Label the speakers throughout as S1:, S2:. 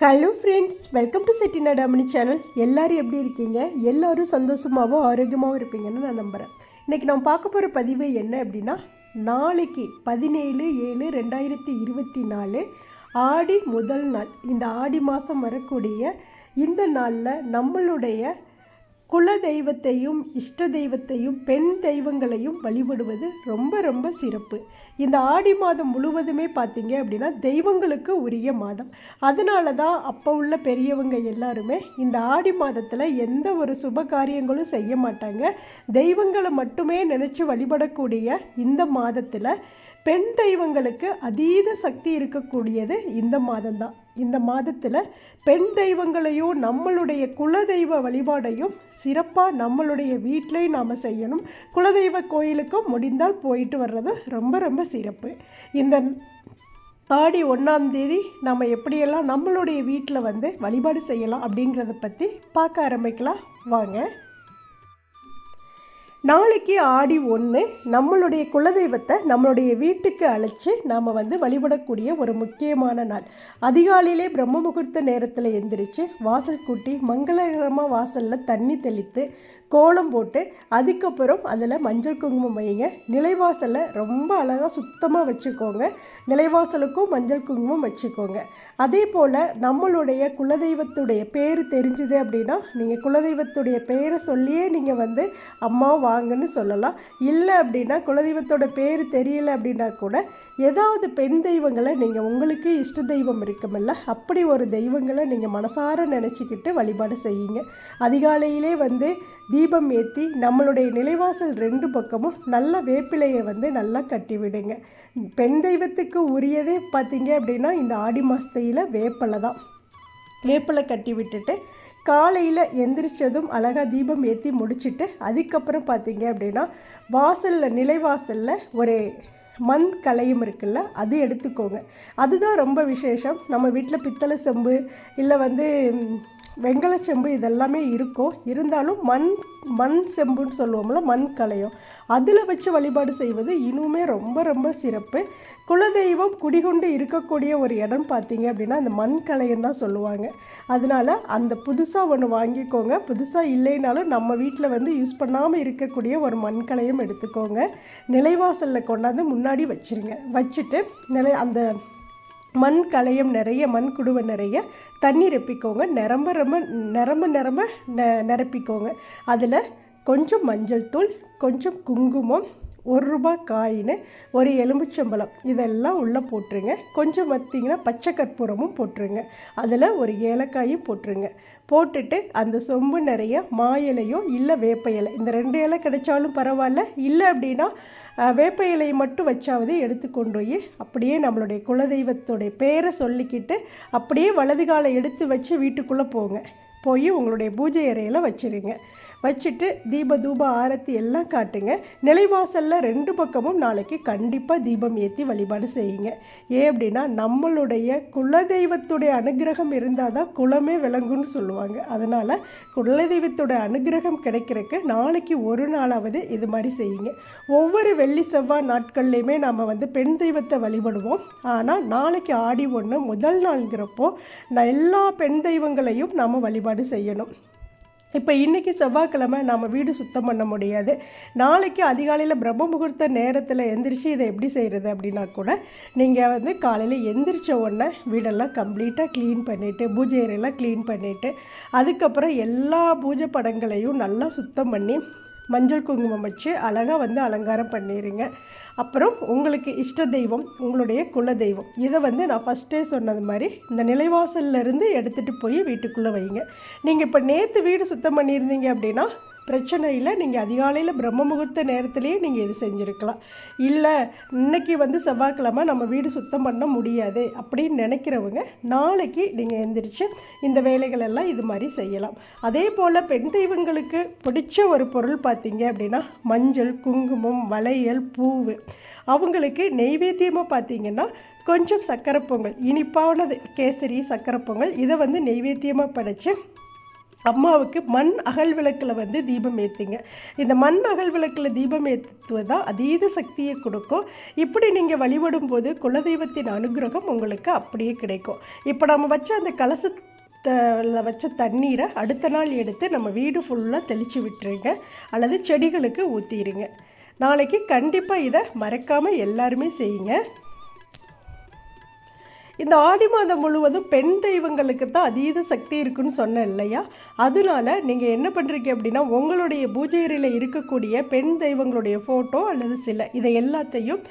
S1: Hello friends welcome to Chettinadu Ammani channel எல்லோரும் எப்படி இருக்கீங்க? எல்லோரும் சந்தோஷமாகவும் ஆரோக்கியமாகவும் இருப்பீங்கன்னு நான் நம்புகிறேன் இன்றைக்கி நான் பார்க்க போகிற பதிவு என்ன அப்படின்னா நாளைக்கு பதினேழு ஏழு ரெண்டாயிரத்தி இருபத்தி நாலு ஆடி முதல் நாள். இந்த ஆடி மாதம் வரக்கூடிய இந்த நாளில் நம்மளுடைய குல தெய்வத்தையும் இஷ்ட தெய்வத்தையும் பெண் தெய்வங்களையும் வழிபடுவது ரொம்ப ரொம்ப சிறப்பு. இந்த ஆடி மாதம் முழுவதுமே பார்த்தீங்க அப்படின்னா தெய்வங்களுக்கு உரிய மாதம். அதனால தான் அப்போ உள்ள பெரியவங்க எல்லாருமே இந்த ஆடி மாதத்தில் எந்த ஒரு சுப காரியங்களும் செய்ய மாட்டாங்க. தெய்வங்களை மட்டுமே நினச்சி வழிபடக்கூடிய இந்த மாதத்தில் பெண் தெய்வங்களுக்கு அதீத சக்தி இருக்கக்கூடியது இந்த மாதம்தான். இந்த மாதத்தில் பெண் தெய்வங்களையும் நம்மளுடைய குலதெய்வ வழிபாடையும் சிறப்பாக நம்மளுடைய வீட்டிலையும் நாம் செய்யணும். குலதெய்வ கோயிலுக்கும் முடிந்தால் போயிட்டு வர்றது ரொம்ப ரொம்ப சிறப்பு. இந்த ஆடி ஒன்றாம் தேதி நம்ம எப்படியெல்லாம் நம்மளுடைய வீட்டில் வந்து வழிபாடு செய்யலாம் அப்படிங்கிறத பற்றி பார்க்க ஆரம்பிக்கலாம். வாங்க. நாளைக்கு ஆடி ஒன்று நம்மளுடைய குலதெய்வத்தை நம்மளுடைய வீட்டுக்கு அழைச்சி நாம் வந்து வழிபடக்கூடிய ஒரு முக்கியமான நாள். அதிகாலையிலே பிரம்ம முகூர்த்த நேரத்தில் எந்திரிச்சு வாசல் கூட்டி மங்களகரமாக வாசலில் தண்ணி தெளித்து கோலம் போட்டு அதுக்கப்புறம் அதில் மஞ்சள் குங்குமம் வைங்க. நிலைவாசலை ரொம்ப அழகாக சுத்தமாக வச்சுக்கோங்க. நிலைவாசலுக்கும் மஞ்சள் குங்குமம் வச்சுக்கோங்க. அதே போல் நம்மளுடைய குலதெய்வத்துடைய பேர் தெரிஞ்சுது அப்படின்னா நீங்கள் குலதெய்வத்துடைய பேரை சொல்லியே நீங்கள் வந்து அம்மா வாங்கன்னு சொல்லலாம். இல்லை அப்படின்னா குலதெய்வத்தோட பேர் தெரியல அப்படின்னா கூட ஏதாவது பெண் தெய்வங்களை நீங்கள் உங்களுக்கு இஷ்ட தெய்வம் இருக்குமில்ல அப்படி ஒரு தெய்வங்களை நீங்கள் மனசார நினச்சிக்கிட்டு வழிபாடு செய்யுங்க. அதிகாலையிலே வந்து தீபம் ஏற்றி நம்மளுடைய நிலைவாசல் ரெண்டு பக்கமும் நல்ல வேப்பிலையை வந்து நல்லா கட்டி விடுங்க பெண் தெய்வத்துக்கு உரியதே பார்த்தீங்க அப்படின்னா இந்த ஆடி மாதத்தையில் வேப்பலை தான். வேப்பிலை கட்டி விட்டுட்டு காலையில் எந்திரிச்சதும் அழகாக தீபம் ஏற்றி முடிச்சுட்டு அதுக்கப்புறம் பார்த்தீங்க அப்படின்னா வாசலில் நிலைவாசலில் ஒரு மண் கலையும் இருக்குல்ல அது எடுத்துக்கோங்க. அதுதான் ரொம்ப விசேஷம். நம்ம வீட்டில் பித்தளை செம்பு இல்லை வந்து ம், வெங்கல செம்பு இதெல்லாமே இருக்கும். இருந்தாலும் மண் மண் செம்புன்னு சொல்லுவோம்ல மண் கலையும் அதில் வச்சு வழிபாடு செய்வது இன்னுமே ரொம்ப ரொம்ப சிறப்பு. குலதெய்வம் குடிகொண்டு இருக்கக்கூடிய ஒரு இடம் பார்த்தீங்க அப்படின்னா அந்த மண் கலையம் தான் சொல்லுவாங்க. அதனால அந்த புதுசாக ஒன்று வாங்கிக்கோங்க. புதுசாக இல்லைனாலும் நம்ம வீட்டில் வந்து யூஸ் பண்ணாமல் இருக்கக்கூடிய ஒரு மண்கலையும் எடுத்துக்கோங்க. நிலைவாசலில் கொண்டாந்து முன்னாடி வச்சுருங்க. வச்சுட்டு நிலை அந்த மண் கலையம் நிறைய மண் குடுவை நிறைய தண்ணி நிரப்பிக்கோங்க நிரம்ப ரொம்ப நிரம்ப நிரம்ப நெ நிரப்பிக்கோங்க. அதில் கொஞ்சம் மஞ்சள் தூள் கொஞ்சம் குங்குமம் ஒரு ரூபாய் காயின் ஒரு எலும்புச்சம்பழம் இதெல்லாம் உள்ளே போட்டுருங்க. கொஞ்சம் பார்த்திங்கன்னா பச்சை கற்பூரமும் போட்டுருங்க. அதில் ஒரு ஏலக்காயும் போட்டுருங்க. போட்டுட்டு அந்த சொம்பு நிறைய மா இலையோ இல்லை வேப்ப இலை இந்த ரெண்டு இலை கிடைச்சாலும் பரவாயில்ல. இல்லை அப்படின்னா வேப்ப இலையை மட்டும் வச்சாவது எடுத்து கொண்டு போய் அப்படியே நம்மளுடைய குலதெய்வத்துடைய பேரை சொல்லிக்கிட்டு அப்படியே வலது காலை எடுத்து வச்சு வீட்டுக்குள்ளே போங்க. போய் உங்களுடைய பூஜை அறையில் வச்சிருங்க. வச்சுட்டு தீப தூப ஆரத்தி எல்லாம் காட்டுங்க. நிலைவாசலில் ரெண்டு பக்கமும் நாளைக்கு கண்டிப்பாக தீபம் ஏற்றி வழிபாடு செய்யுங்க. ஏன் அப்படின்னா நம்மளுடைய குலதெய்வத்துடைய அனுகிரகம் இருந்தால் தான் குலமே விளங்கும்னு சொல்லுவாங்க. அதனால் குலதெய்வத்துடைய அனுகிரகம் கிடைக்கிறதுக்கு நாளைக்கு ஒரு நாளாவது இது மாதிரி செய்யுங்க. ஒவ்வொரு வெள்ளி செவ்வாய் நாட்கள்லையுமே நம்ம வந்து பெண் தெய்வத்தை வழிபடுவோம். ஆனால் நாளைக்கு ஆடி ஒன்று முதல் நாள்ங்கிறப்போ நான் எல்லா பெண் தெய்வங்களையும் நாம் வழிபாடு செய்யணும். இப்போ இன்றைக்கி செவ்வாய்க்கிழமை நம்ம வீடு சுத்தம் பண்ண முடியாது. நாளைக்கு அதிகாலையில் பிரம்ம முகூர்த்த நேரத்தில் எந்திரிச்சு இதை எப்படி செய்கிறது அப்படின்னா கூட நீங்கள் வந்து காலையில் எந்திரிச்ச உடனே வீடெல்லாம் கம்ப்ளீட்டாக க்ளீன் பண்ணிவிட்டு பூஜை அறையெல்லாம் க்ளீன் பண்ணிவிட்டு அதுக்கப்புறம் எல்லா பூஜை படங்களையும் நல்லா சுத்தம் பண்ணி மஞ்சள் குங்குமம் வச்சு அழகாக வந்து அலங்காரம் பண்ணிடுங்க அப்புறம் உங்களுக்கு இஷ்ட தெய்வம் உங்களுடைய குல தெய்வம். இதை வந்து நான் ஃபஸ்ட்டே சொன்னது மாதிரி இந்த நிலைவாசல்ல இருந்து எடுத்துகிட்டு போய் வீட்டுக்குள்ளே வைங்க. நீங்கள் இப்போ நேற்று வீடு சுத்தம் பண்ணியிருந்தீங்க அப்படின்னா பிரச்சனை இல்லை நீங்கள் அதிகாலையில் பிரம்ம முகூர்த்த நேரத்திலேயே நீங்கள் இது செஞ்சுருக்கலாம். இல்லை இன்னைக்கு வந்து செவ்வாய்க்கிழமை நம்ம வீடு சுத்தம் பண்ண முடியாது அப்படின்னு நினைக்கிறவங்க நாளைக்கு நீங்கள் எந்திரிச்சு இந்த வேலைகள் எல்லாம் இது மாதிரி செய்யலாம். அதே போல் பெண் தெய்வங்களுக்கு பிடிச்ச ஒரு பொருள் பார்த்தீங்க அப்படின்னா மஞ்சள் குங்குமம் வளையல் பூவு. அவங்களுக்கு நெய்வேத்தியமாக பார்த்தீங்கன்னா கொஞ்சம் சக்கரை பொங்கல் இனிப்பானது கேசரி சக்கரை பொங்கல் இதை வந்து நெய்வேத்தியமாக படைச்சு அம்மாவுக்கு மண் அகல் விளக்கில் வந்து தீபம் ஏற்றுங்க இந்த மண் அகல் விளக்கில் தீபம் ஏற்றுவது தான் அதீத சக்தியை கொடுக்கும். இப்படி நீங்கள் வழிபடும் போது குலதெய்வத்தின் அனுகிரகம் உங்களுக்கு அப்படியே கிடைக்கும். இப்போ நம்ம வச்ச அந்த கலசத்தில் வச்ச தண்ணீரை அடுத்த நாள் எடுத்து நம்ம வீடு ஃபுல்லாக தெளித்து விட்டுருங்க. அல்லது செடிகளுக்கு ஊற்றிடுங்க நாளைக்கு கண்டிப்பாக இதை மறக்காமல் எல்லாருமே செய்யுங்க. இந்த ஆடி மாதம் முழுவதும் பெண் தெய்வங்களுக்கு தான் அதீத சக்தி இருக்குன்னு சொன்னேன் இல்லையா? அதனால நீங்கள் என்ன பண்ணுறீங்க அப்படின்னா உங்களுடைய பூஜை அறையில் இருக்கக்கூடிய பெண் தெய்வங்களுடைய ஃபோட்டோ அல்லது சிலை இதை எல்லாத்தையும்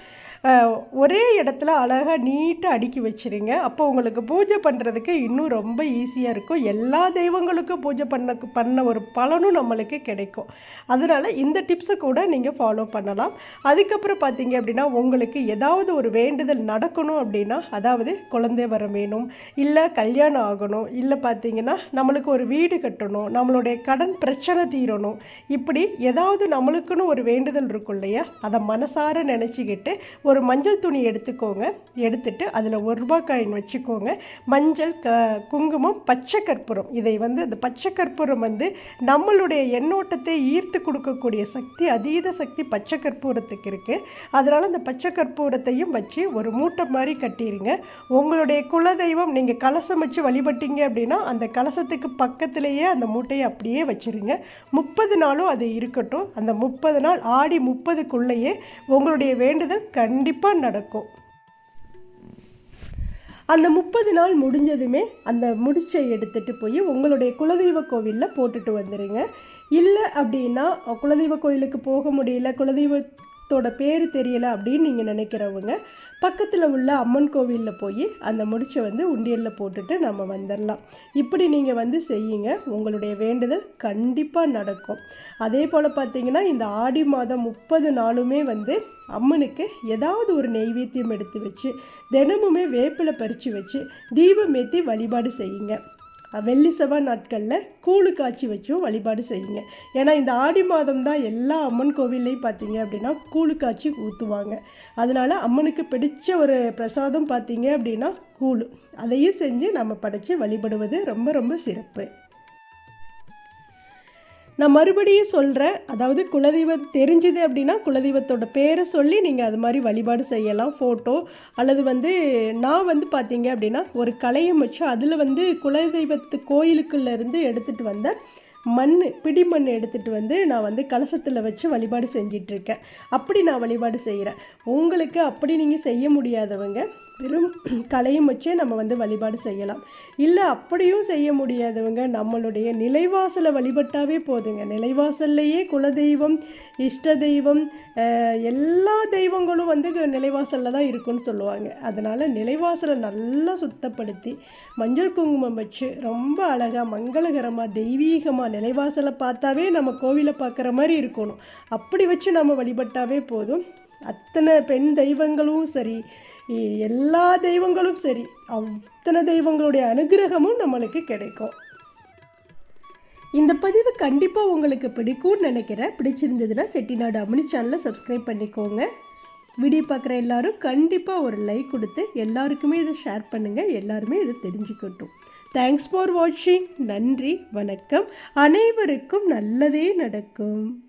S1: ஒரே இடத்துல அழகாக நீட்டாக அடுக்கி வச்சிருங்க. அப்போ உங்களுக்கு பூஜை பண்ணுறதுக்கு இன்னும் ரொம்ப ஈஸியாக இருக்கும். எல்லா தெய்வங்களுக்கும் பூஜை பண்ண பண்ண ஒரு பலனும் நம்மளுக்கு கிடைக்கும். அதனால் இந்த டிப்ஸை கூட நீங்கள் ஃபாலோ பண்ணலாம். அதுக்கப்புறம் பார்த்தீங்க அப்படின்னா உங்களுக்கு ஏதாவது ஒரு வேண்டுதல் நடக்கணும் அப்படின்னா அதாவது குழந்தை வர வேணும் இல்லை கல்யாணம் ஆகணும் இல்லை பார்த்தீங்கன்னா நம்மளுக்கு ஒரு வீடு கட்டணும் நம்மளுடைய கடன் பிரச்சனை தீரணும் இப்படி ஏதாவது நம்மளுக்குன்னு ஒரு வேண்டுதல் இருக்கும் இல்லையா? அதை மனசார நினச்சிக்கிட்டு ஒரு மஞ்சள் துணி எடுத்துக்கோங்க. எடுத்துட்டு அதில் ஒரு ரூபா காயின் வச்சுக்கோங்க. மஞ்சள் க குங்குமம் பச்சை கற்பூரம். இதை வந்து அந்த பச்சை கற்பூரம் வந்து நம்மளுடைய எண்ணோட்டத்தை ஈர்த்து கொடுக்கக்கூடிய சக்தி அதீத சக்தி பச்சை கற்பூரத்துக்கு இருக்குது அதனால் அந்த பச்சை கற்பூரத்தையும் வச்சு ஒரு மூட்டை மாதிரி கட்டிடுங்க உங்களுடைய குலதெய்வம் நீங்கள் கலசம் வச்சு வழிபட்டீங்க அப்படின்னா அந்த கலசத்துக்கு பக்கத்திலேயே அந்த மூட்டையை அப்படியே வச்சிருங்க. முப்பது நாளும் அது இருக்கட்டும். அந்த முப்பது நாள் ஆடி முப்பதுக்குள்ளேயே உங்களுடைய வேண்டுதல் கண் கண்டிப்பாக நடக்கும். அந்த முப்பது நாள் முடிஞ்சதுமே அந்த முடிச்சை எடுத்துட்டு போய் உங்களுடைய குலதெய்வ கோவிலில் போட்டுட்டு வந்துடுங்க இல்லை அப்படின்னா குலதெய்வ கோயிலுக்கு போக முடியல குலதெய்வத்தோட பேர் தெரியலை அப்படின்னு நீங்கள் நினைக்கிறவங்க பக்கத்தில் உள்ள அம்மன் கோவிலில் போய் அந்த முடிச்சை வந்து உண்டியலில் போட்டுட்டு நம்ம வந்துடலாம் இப்படி நீங்கள் வந்து செய்யுங்க. உங்களுடைய வேண்டுதல் கண்டிப்பாக நடக்கும். அதே போல் பார்த்தீங்கன்னா இந்த ஆடி மாதம் முப்பது நாளுமே வந்து அம்மனுக்கு ஏதாவது ஒரு நெய்வேத்தியம் எடுத்து வச்சு தினமுமே வேப்பிலை பறித்து வச்சு தீபம் ஏற்றி வழிபாடு செய்யுங்க. வெள்ளி செவ்வாய் நாட்களில் கூழு காய்ச்சி வச்சும் வழிபாடு செய்யுங்க. ஏன்னா இந்த ஆடி மாதம் தான் எல்லா அம்மன் கோவில்லையும் பார்த்தீங்க அப்படின்னா கூழு காய்ச்சி ஊற்றுவாங்க அதனால் அம்மனுக்கு பிடிச்ச ஒரு பிரசாதம் பார்த்தீங்க அப்படின்னா கூழு. அதையும் செஞ்சு நம்ம படைத்து வழிபடுவது ரொம்ப ரொம்ப சிறப்பு. நான் மறுபடியும் சொல்கிறேன் அதாவது குலதெய்வம் தெரிஞ்சுது அப்படின்னா குலதெய்வத்தோட பேரை சொல்லி நீங்கள் அது மாதிரி வழிபாடு செய்யலாம் ஃபோட்டோ அல்லது வந்து நான் வந்து பார்த்தீங்க அப்படின்னா ஒரு கலையை வச்சு அதில் வந்து குலதெய்வத்து கோயிலுக்குள்ளேருந்து எடுத்துகிட்டு வந்த மண் பிடி மண் எடுத்துகிட்டு வந்து நான் வந்து கலசத்தில் வச்சு வழிபாடு செஞ்சிட்ருக்கேன் அப்படி நான் வழிபாடு செய்கிறேன் உங்களுக்கு அப்படி நீங்கள் செய்ய முடியாதவங்க வெறும் கலையும் வச்சே நம்ம வந்து வழிபாடு செய்யலாம். இல்லை அப்படியும் செய்ய முடியாதவங்க நம்மளுடைய நிலைவாசலை வழிபட்டாவே போதுங்க. நிலைவாசல்லையே குலதெய்வம் இஷ்ட தெய்வம் எல்லா தெய்வங்களும் வந்து நிலைவாசலில் தான் இருக்குன்னு சொல்லுவாங்க. அதனால் நிலைவாசலை நல்லா சுத்தப்படுத்தி மஞ்சள் குங்குமம் வச்சு ரொம்ப அழகாக மங்களகரமாக தெய்வீகமாக நிலைவாசலை பார்த்தாவே நம்ம கோவிலை பார்க்குற மாதிரி இருக்கணும். அப்படி வச்சு நம்ம வழிபட்டாவே போதும். அத்தனை பெண் தெய்வங்களும் சரி எல்லா தெய்வங்களும் சரி அத்தனை தெய்வங்களுடைய அனுகிரகமும் நம்மளுக்கு கிடைக்கும். இந்த பதிவு கண்டிப்பாக உங்களுக்கு பிடிக்கும்னு நினைக்கிறேன். பிடிச்சிருந்ததுன்னா செட்டிநாடு அமினி சேனலை சப்ஸ்கிரைப் பண்ணிக்கோங்க. வீடியோ பார்க்குற எல்லாரும் கண்டிப்பாக ஒரு லைக் கொடுத்து எல்லாருக்குமே இதை ஷேர் பண்ணுங்கள் எல்லாருமே இதை தெரிஞ்சுக்கட்டும். தேங்க்ஸ் ஃபார் வாட்சிங் நன்றி வணக்கம். அனைவருக்கும் நல்லதே நடக்கும்.